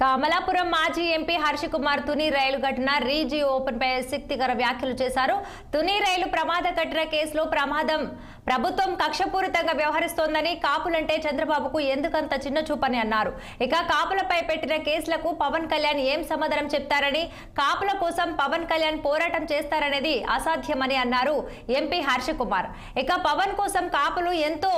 కమలాపురం మాజీ ఎంపీ హర్ష కుమార్ తుని రైలు ఘటన రీజీ ఓపెన్ పై శక్తికర వ్యాఖ్యలు చేశారు. తుని రైలు ప్రమాద ఘటన కేసులో ప్రమాదం ప్రభుత్వం కక్షపూరితంగా వ్యవహరిస్తోందని కాపులంటే చంద్రబాబుకు ఎందుకంత చిన్న చూపని అన్నారు. ఇక కాపులపై పెట్టిన కేసులకు పవన్ కళ్యాణ్ ఏం సమాధానం చెప్తారని కాపుల కోసం పవన్ కళ్యాణ్ పోరాటం చేస్తారనేది అసాధ్యమని అన్నారు ఎంపీ హర్ష కుమార్ ఇక పవన్ కోసం కాపులు ఎంతో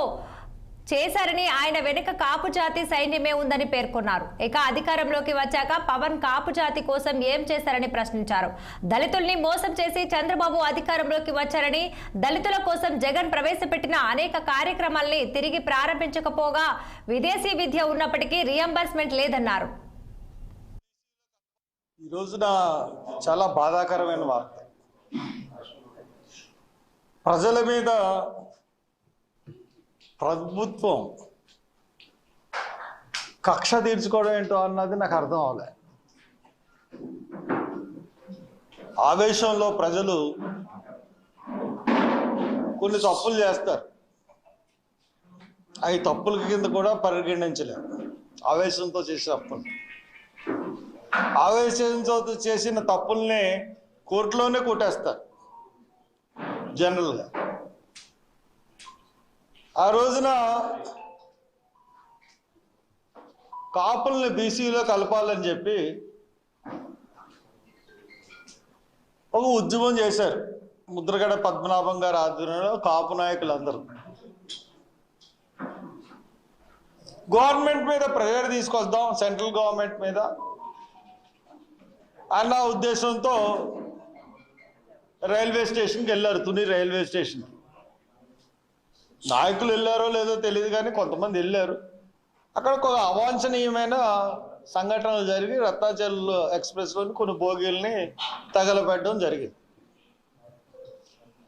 చేశారని ఆయన వెనుక కాపు జాతి సైన్యమే ఉందని పేర్కొన్నారు. ఇక అధికారంలోకి వచ్చాక పవన్ కాపు జాతి కోసం ఏం చేశారని ప్రశ్నించారు. దళితుల్ని మోసం చేసి చంద్రబాబు అధికారంలోకి వచ్చారని దళితుల కోసం జగన్ ప్రవేశపెట్టిన అనేక కార్యక్రమాల్ని తిరిగి ప్రారంభించకపోగా విదేశీ విద్య ఉన్నప్పటికీ రియంబర్స్మెంట్ లేదన్నారు. ఈ రోజున చాలా బాధాకరమైన వార్త. ప్రజల మీద ప్రభుత్వం కక్ష తీర్చుకోవడం ఏంటో అన్నది నాకు అర్థం అవలే. ఆవేశంలో ప్రజలు కొన్ని తప్పులు చేస్తారు. అవి తప్పుల కింద కూడా పరిగణించలేము. ఆవేశంతో చేసే తప్పులు. ఆవేశంతో చేసిన తప్పుల్ని కోర్టులోనే కొట్టేస్తారు జనరల్గా. ఆ రోజున కాపుల్ని బీసీలో కలపాలని చెప్పి ఒక ఉద్యమం చేశారు. ముద్రగడ పద్మనాభం గారి ఆధ్వర్యంలో కాపు నాయకులందరూ. గవర్నమెంట్ మీద ప్రెజర్ తీసుకొద్దాం సెంట్రల్ గవర్నమెంట్ మీద అన్న ఉద్దేశంతో రైల్వే స్టేషన్కి వెళ్ళారు తుని రైల్వే స్టేషన్కి నాయకులు వెళ్ళారో లేదో తెలియదు కానీ కొంతమంది వెళ్ళారు. అక్కడ ఒక అవాంఛనీయమైన సంఘటనలు జరిగి రత్నాచల్ ఎక్స్ప్రెస్లోని కొన్ని బోగీల్ని తగలబెట్టడం జరిగింది.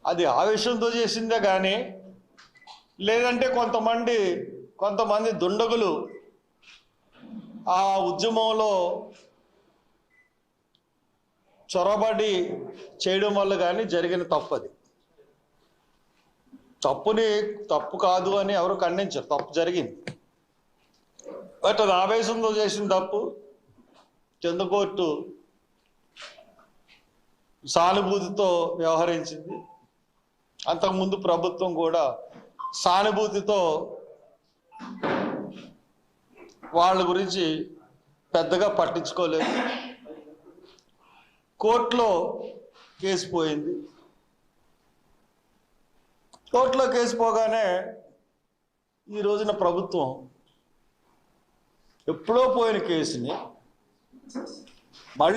అది ఆవేశంతో చేసిందే కానీ లేదంటే కొంతమంది కొంతమంది దుండగులు ఆ ఉద్యమంలో చొరబడి చేయడం వల్ల కానీ జరిగిన తప్పు అది. తప్పుని తప్పు కాదు అని ఎవరు ఖండించరు. తప్పు జరిగింది. బట్ అది ఆవేశంతో చేసిన తప్పు. చంద్రకోర్టు సానుభూతితో వ్యవహరించింది. అంతకుముందు ప్రభుత్వం కూడా సానుభూతితో వాళ్ళ గురించి పెద్దగా పట్టించుకోలేదు. కోర్టులో కేసు పోయింది. కోర్టులో కేసు పోగానే ఈ రోజున ప్రభుత్వం ఎప్పుడో పోయిన కేసుని మళ్ళీ